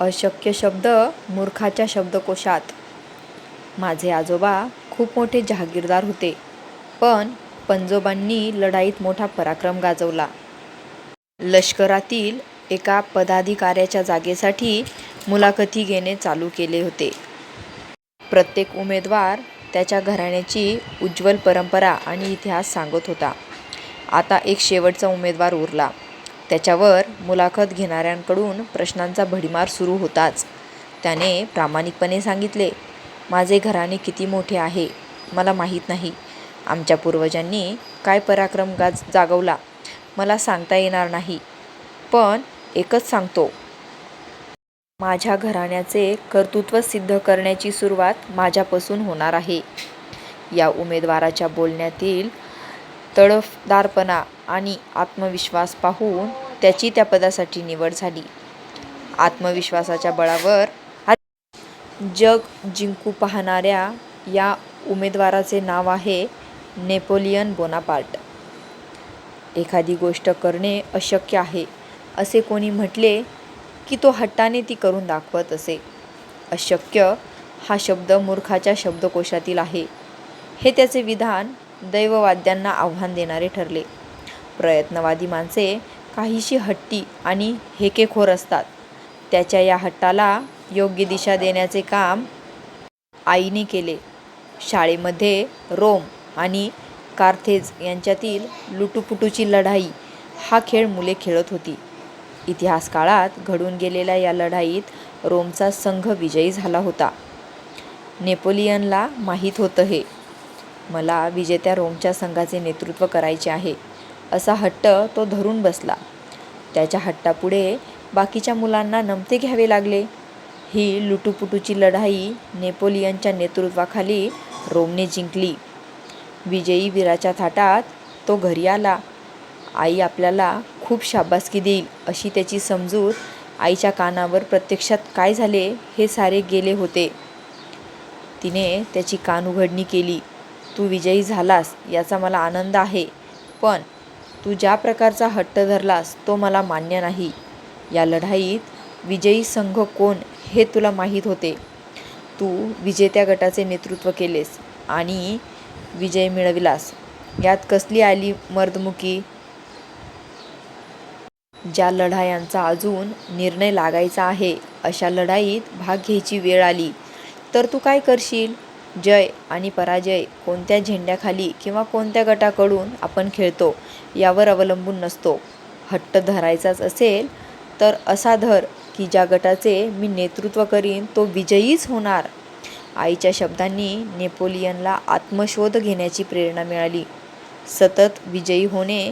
अशक्य शब्द मूर्खाच्या शब्दकोशात. माझे आजोबा खूप मोठे जहागीरदार होते पण पंजोबांनी लढाईत मोठा पराक्रम गाजवला. लष्करातील एका पदाधिकाऱ्याच्या जागेसाठी मुलाखती घेणे चालू केले होते. प्रत्येक उमेदवार त्याच्या घराण्याची उज्ज्वल परंपरा आणि इतिहास सांगत होता. आता एक शेवटचा उमेदवार उरला. त्याच्यावर मुलाखत घेणाऱ्यांकडून प्रश्नांचा भडीमार सुरू होताच. त्याने प्रामाणिकपणे सांगितले माझे घराणे किती मोठे आहे मला माहीत नाही. आमच्या पूर्वजांनी काय पराक्रम गाज जागवला मला सांगता येणार नाही. पण एकच सांगतो. माझ्या घराण्याचे कर्तृत्व सिद्ध करण्याची सुरुवात माझ्यापासून होणार आहे. या उमेदवाराच्या बोलण्यातील तडफदारपणा आणि आत्मविश्वास पाहून त्याची त्या पदासाठी निवड झाली. आत्मविश्वासाच्या बळावर जग जिंकू पाहणाऱ्या या उमेदवाराचे नाव आहे नेपोलियन बोनापार्ट. एखादी गोष्ट करणे अशक्य आहे असे कोणी म्हटले की तो हट्टाने ती करून दाखवत असे. अशक्य हा शब्द मूर्खाच्या शब्दकोशातील आहे. हे त्याचे विधान दैववाद्यांना आव्हान देणारे ठरले. प्रयत्नवादी माणसे काहीशी हट्टी आणि हेकेखोर असतात. त्याच्या या हट्टाला योग्य दिशा देण्याचे काम आईने केले. शाळेमध्ये रोम आणि कार्थेज यांच्यातील लुटुपुटूची लढाई हा खेळ मुले खेळत होती. इतिहास काळात घडून गेलेल्या या लढाईत रोमचा संघ विजयी झाला होता. नेपोलियनला माहीत होतं हे. मला विजेत्या रोमच्या संघाचे नेतृत्व करायचे आहे. असा हट्ट तो धरून बसला. त्याच्या हट्टापुढे बाकीच्या मुलांना नमते घ्यावे लागले. ही लुटूपुटूची लढाई नेपोलियनच्या नेतृत्वाखाली रोमने जिंकली. विजयी वीराच्या थाटात तो घरी आला. आई आपल्याला खूप शाबासकी देईल अशी त्याची समजूत आईच्या कानावर प्रत्यक्षात काय झाले हे सारे गेले होते. तिने त्याची कान उघडणी केली. तू विजयी झालास याचा मला आनंद आहे. पण तू ज्या प्रकारचा हट्ट धरलास तो मला मान्य नाही. या लढाईत विजयी संघ कोण हे तुला माहीत होते. तू विजेत्या गटाचे नेतृत्व केलेस आणि विजय मिळविलास. यात कसली आली मर्दमुकी? ज्या लढायांचा अजून निर्णय लागायचा आहे अशा लढाईत भाग घ्यायची वेळ आली. तर तू काय करशील? जय आणि पराजय कोणत्या झेंड्याखाली किंवा कोणत्या गटाकडून आपण खेळतो यावर अवलंबून नसतो. हट्ट धरायचाच असेल तर असा धर की ज्या गटाचे मी नेतृत्व करीन तो विजयीच होणार. आईच्या शब्दांनी नेपोलियनला आत्मशोध घेण्याची प्रेरणा मिळाली. सतत विजयी होणे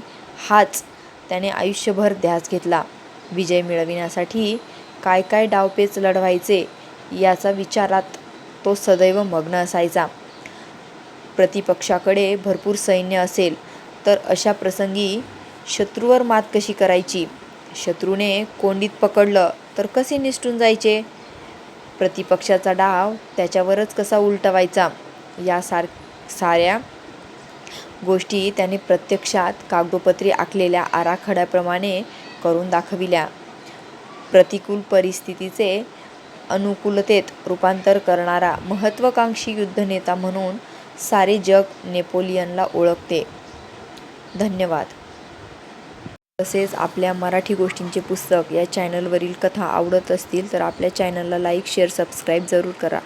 हाच त्याने आयुष्यभर ध्यास घेतला. विजय मिळविण्यासाठी काय काय डावपेच लढवायचे याचा विचारात तो सदैव मग्न असायचा. प्रतिपक्षाकडे भरपूर सैन्य असेल तर अशा प्रसंगी शत्रूवर मात कशी करायची? शत्रूने कोंडीत पकडलं तर कसे निसटून जायचे? प्रतिपक्षाचा डाव त्याच्यावरच कसा उलटवायचा? या सार साऱ्या गोष्टी त्याने प्रत्यक्षात कागदोपत्री आखलेल्या आराखड्याप्रमाणे करून दाखविल्या. प्रतिकूल परिस्थितीचे अनुकूलतेत रूपांतर करणारा महत्त्वाकांक्षी युद्धनेता म्हणून सारे जग नेपोलियनला ओळखते. धन्यवाद. तसेच आपल्या मराठी गोष्टींचे पुस्तक या चॅनलवरील कथा आवडत असतील तर आपल्या चॅनलला लाईक शेअर सबस्क्राईब जरूर करा.